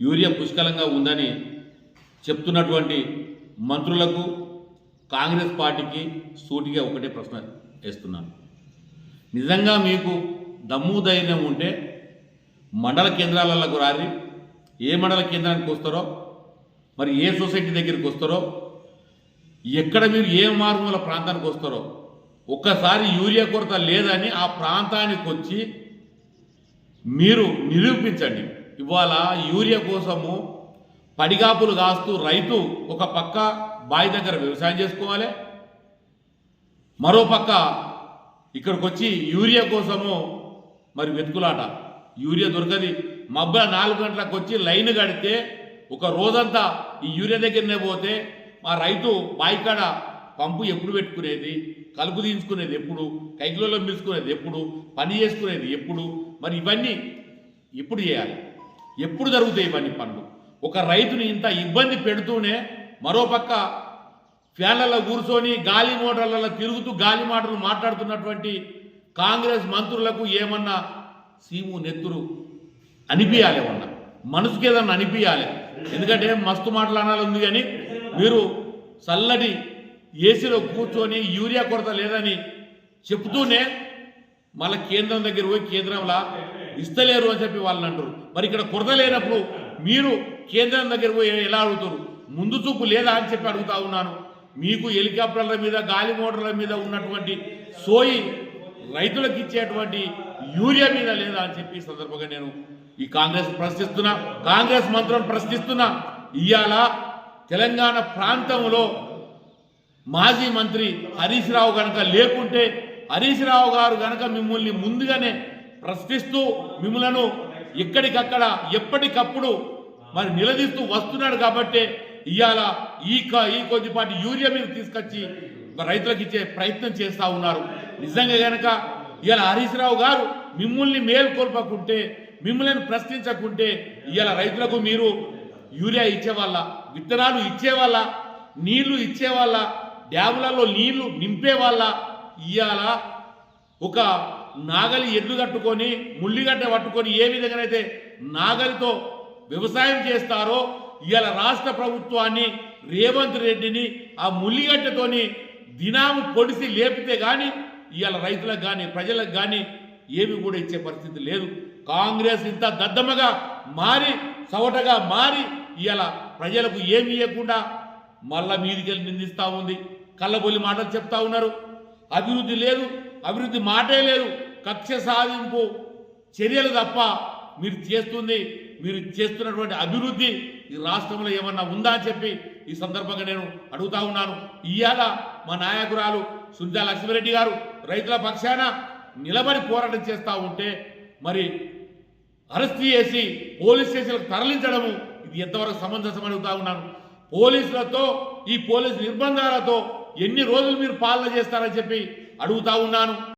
Urea పుష్కలంగా ఉందని చెప్తున్నటువంటి మంత్రులకు కాంగ్రెస్ పార్టీకి సూటిగా ఒకటే ప్రశ్న వేస్తున్నాను. నిజంగా మీకు దమ్ము ధైర్యం ఉంటే మండల కేంద్రాలకు రారి ఏ మండల కేంద్రానికి వస్తారో మరి ఏ సొసైటీ దగ్గరికి వస్తారో ఎక్కడ మీరు ఏ మారుమూల ప్రాంతానికి వస్తారో ఒక్కసారి యూరియా కొరత లేదని ఆ ప్రాంతానికి వచ్చి మీరు నిరూపించండి. ఇవాళ యూరియా కోసము పడిగాపులు కాస్తూ రైతు ఒక పక్క బావి దగ్గర వ్యవసాయం చేసుకోవాలి. మరో పక్క ఇక్కడికి వచ్చి యూరియా కోసము మరి వెతుకులాట. యూరియా దొరకది. మబ్బుల నాలుగు గంటలకు వచ్చి లైన్ కడితే ఒక రోజంతా ఈ యూరియా దగ్గరనే పోతే మా రైతు బాయికాడ పంపు ఎప్పుడు పెట్టుకునేది? కలుపు తీయించుకునేది ఎప్పుడు? కైకిలలో మిల్చుకునేది ఎప్పుడు? పని చేసుకునేది ఎప్పుడు? మరి ఇవన్నీ ఎప్పుడు చేయాలి? ఎప్పుడు జరుగుతాయి ఇవన్నీ పనులు? ఒక రైతుని ఇంత ఇబ్బంది పెడుతూనే మరోపక్క ఫ్యాన్లలో కూర్చొని గాలి మోటార్లలో తిరుగుతూ గాలి మాటలు మాట్లాడుతున్నటువంటి కాంగ్రెస్ మంత్రులకు ఏమన్నా సీము నెత్తురు అనిపించాలి ఏమన్నా మనసుకి ఏదన్నా అనిపించాలి ఎందుకంటే మస్తు మాటలు ఉంది కానీ మీరు చల్లటి ఏసీలో కూర్చొని యూరియా కొరత లేదని చెప్తూనే మళ్ళీ కేంద్రం దగ్గర పోయి కేంద్రంలా ఇస్తలేరు అని చెప్పి వాళ్ళని అంటారు. మరి ఇక్కడ కొరత లేనప్పుడు మీరు కేంద్రం దగ్గర పోయి ఎలా అడుగుతారు? ముందు చూపు లేదా అని చెప్పి అడుగుతా ఉన్నాను. మీకు హెలికాప్టర్ల మీద గాలి మోటార్ల మీద ఉన్నటువంటి సోయి రైతులకు ఇచ్చేటువంటి యూరియా మీద లేదా అని చెప్పి సందర్భంగా నేను ఈ కాంగ్రెస్ ప్రశ్నిస్తున్నా. కాంగ్రెస్ మంత్రులను ప్రశ్నిస్తున్నా. ఇవాళ తెలంగాణ ప్రాంతంలో మాజీ మంత్రి హరీష్ రావు కనుక లేకుంటే హరీష్ రావు గారు కనుక మిమ్మల్ని ముందుగానే ప్రశ్నిస్తూ మిమ్మలను ఎక్కడికక్కడ ఎప్పటికప్పుడు మరి నిలదీస్తూ వస్తున్నాడు కాబట్టి ఇవాళ ఈ ఈ కొద్దిపాటి యూరియా మీరు తీసుకొచ్చి రైతులకు ఇచ్చే ప్రయత్నం చేస్తూ ఉన్నారు. నిజంగా కనుక ఇవాళ హరీష్ రావు గారు మిమ్మల్ని మేల్కొల్పకుంటే మిమ్మల్ని ప్రశ్నించకుంటే ఇవాళ రైతులకు మీరు యూరియా ఇచ్చేవాళ్ళ విత్తనాలు ఇచ్చేవాళ్ళ నీళ్ళు ఇచ్చేవాళ్ళ డ్యాములలో నీళ్ళు నింపేవాళ్ళ ఇవాళ ఒక నాగలి ఎడ్లు కట్టుకొని ముళ్ళిగడ్డ పట్టుకొని ఏ విధంగానైతే నాగలితో వ్యవసాయం చేస్తారో ఇవాళ రాష్ట్ర ప్రభుత్వాన్ని రేవంత్ రెడ్డిని ఆ ముళ్ళిగడ్డతోని దినాము పొడిసి లేపితే కానీ ఇవాళ రైతులకు కానీ ప్రజలకు కానీ ఏమి కూడా ఇచ్చే పరిస్థితి లేదు. కాంగ్రెస్ ఇంత దద్దమ్మగా మారి సవటగా మారి ఇవాళ ప్రజలకు ఏమి ఇవ్వకుండా మళ్ళా మీదికెళ్ళి నిందిస్తూ ఉంది. కళ్ళబొల్లి మాటలు చెప్తా ఉన్నారు. అభివృద్ధి లేదు. అభివృద్ధి మాటే లేదు. కక్ష సాధింపు చర్యలు తప్ప మీరు చేస్తుంది మీరు చేస్తున్నటువంటి అభివృద్ధి ఈ రాష్ట్రంలో ఏమన్నా ఉందా అని చెప్పి ఈ సందర్భంగా నేను అడుగుతా ఉన్నాను. ఇవాళ మా నాయకురాలు సునీతా లక్ష్మిరెడ్డి గారు రైతుల పక్షాన నిలబడి పోరాటం చేస్తూ ఉంటే మరి అరెస్ట్ చేసి పోలీస్ స్టేషన్లకు తరలించడము ఇది ఎంతవరకు సమంజసం అడుగుతా ఉన్నాను. పోలీసులతో ఈ పోలీసు నిర్బంధాలతో ఎన్ని రోజులు మీరు పాలన చేస్తారని చెప్పి అడుగుతా ఉన్నాను.